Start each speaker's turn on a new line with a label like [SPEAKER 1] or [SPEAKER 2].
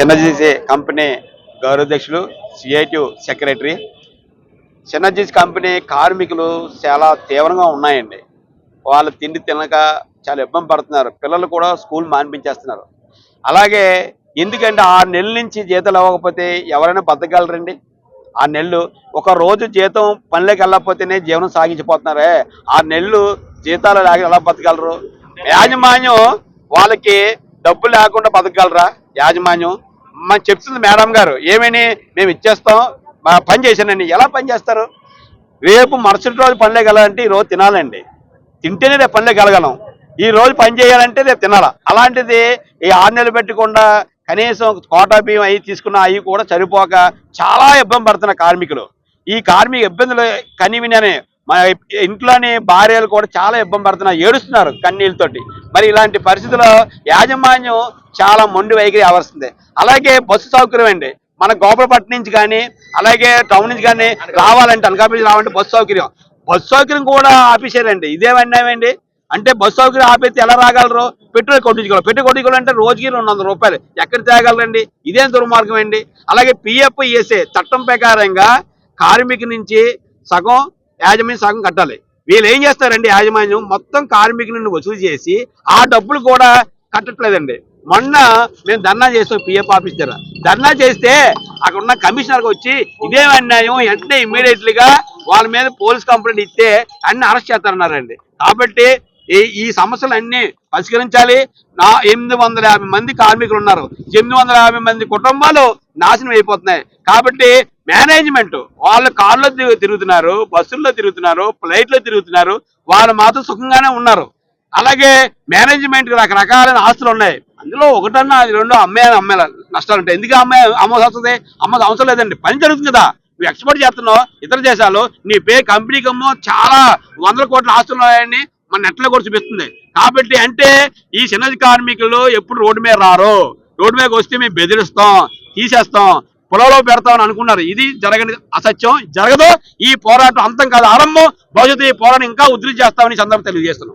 [SPEAKER 1] చిన్నజీసీ company గౌరవాధ్యక్షులు సిఐటివ్ secretary. చిన్నజీసీ కంపెనీ కార్మికులు చాలా తీవ్రంగా ఉన్నాయండి. వాళ్ళు తిండి తినక చాలా ఇబ్బంది పడుతున్నారు. పిల్లలు కూడా స్కూల్ మానిపించేస్తున్నారు. అలాగే ఎందుకంటే ఆరు నెలల నుంచి జీతాలు ఇవ్వకపోతే ఎవరైనా బతకగలరండి? ఆ నెలలు ఒక రోజు జీతం పనిలోకి వెళ్ళకపోతేనే జీవనం సాగించిపోతున్నారే? ఆ నెలలు జీతాలు లేక ఎలా బతకగలరు? యాజమాన్యం వాళ్ళకి డబ్బు లేకుండా బతకగలరా? యాజమాన్యం మనం చెప్తుంది మేడం గారు ఏమని? మేము ఇచ్చేస్తాం. మా పని చేశానండి. ఎలా పని చేస్తారు? రేపు మరుసటి రోజు పనిలోకి కలాలంటే ఈరోజు తినాలండి. తింటేనే రేపు పనిలోకి కలగలం. ఈ రోజు పని చేయాలంటే రేపు తినాల. అలాంటిది ఈ ఆరు నెలలు పెట్టకుండా కనీసం కోటా బియ్యం అవి తీసుకున్న అవి కూడా సరిపోక చాలా ఇబ్బంది పడుతున్న కార్మికులు. ఈ కార్మిక ఇబ్బందులు కనివిననే మా ఇంట్లోని భార్యలు కూడా చాలా ఇబ్బంది పడుతున్నారు ఏడుస్తున్నారు కన్నీళ్ళతోటి. మరి ఇలాంటి పరిస్థితుల్లో యాజమాన్యం చాలా మొండి వైఖరి అవరుస్తుంది అలాగే బస్సు సౌకర్యం అండి. మన గోపురపట్నం నుంచి కానీ అలాగే టౌన్ నుంచి కానీ రావాలంటే అనకాపల్లి రావాలంటే బస్సు సౌకర్యం. బస్సు సౌకర్యం కూడా ఆపేశారండి. ఇదేమన్నామండి అంటే బస్సు సౌకర్యం ఆపేస్తే ఎలా రాగలరు? పెట్రోల్ కొట్టించుకోవాలి. పెట్రోల్ కొట్టించుకోవాలంటే రోజుకి రెండు వందల రూపాయలు. ఎక్కడ తేగలరండి? ఇదేం దుర్మార్గం అండి. అలాగే పిఎఫ్ ఈఎస్ఏ చట్టం ప్రకారంగా కార్మికు నుంచి సగం యాజమాన్యం సగం కట్టాలి. వీళ్ళు ఏం చేస్తారండి? యాజమాన్యం మొత్తం కార్మికుల నుండి వసూలు చేసి ఆ డబ్బులు కూడా కట్టట్లేదండి. మొన్న మేము ధర్నా చేస్తాం పిఎఫ్ ఆఫీస్ దగ్గర ధర్నా చేస్తే అక్కడ ఉన్న కమిషనర్కి వచ్చి ఇదే అన్యాయం వెంటనే ఇమ్మీడియట్లీగా వాళ్ళ మీద పోలీస్ కంప్లైంట్ ఇస్తే అన్ని అరెస్ట్ చేస్తారన్నారండి. కాబట్టి ఈ ఈ సమస్యలు అన్ని పరిష్కరించాలి. నా ఎనిమిది వందల యాభై మంది కార్మికులు ఉన్నారు. ఎనిమిది వందల యాభై మంది కుటుంబాలు నాశనం అయిపోతున్నాయి. కాబట్టి మేనేజ్మెంట్. వాళ్ళు కార్లో తిరుగుతున్నారు బస్సుల్లో తిరుగుతున్నారు ఫ్లైట్లో తిరుగుతున్నారు వాళ్ళు మాత్రం సుఖంగానే ఉన్నారు. అలాగే మేనేజ్మెంట్ రకరకాలైన ఆస్తులు ఉన్నాయి. అందులో ఒకటన్నా అది అమ్మాయి అమ్మే అమ్మేలా నష్టాలు ఉంటాయి. ఎందుకు అమ్మాయి అమ్మవలసి వస్తుంది? అమ్మది అవసరం లేదండి. పని జరుగుతుంది కదా. నువ్వు ఎక్స్పోర్ట్ చేస్తున్నావు ఇతర దేశాలు నీ పే కంపెనీకి అమ్మో చాలా వందల కోట్ల ఆస్తులు ఉన్నాయని మన నెట్లో కూడా చూపిస్తుంది. కాబట్టి అంటే ఈ చిన్న కార్మికులు ఎప్పుడు రోడ్డు మీద రారు. రోడ్డు మీదకి వస్తే మేము బెదిరిస్తాం తీసేస్తాం. పొలంలో పెడతామని అనుకున్నారు. ఇది జరగని అసత్యం. జరగదు. ఈ పోరాటం అంతం కాదు. ఆరంభం. భవిష్యత్తు ఈ పోరాటం ఇంకా ఉధృతి చేస్తామని సందర్భం సందర్భంగా తెలియజేస్తున్నాం.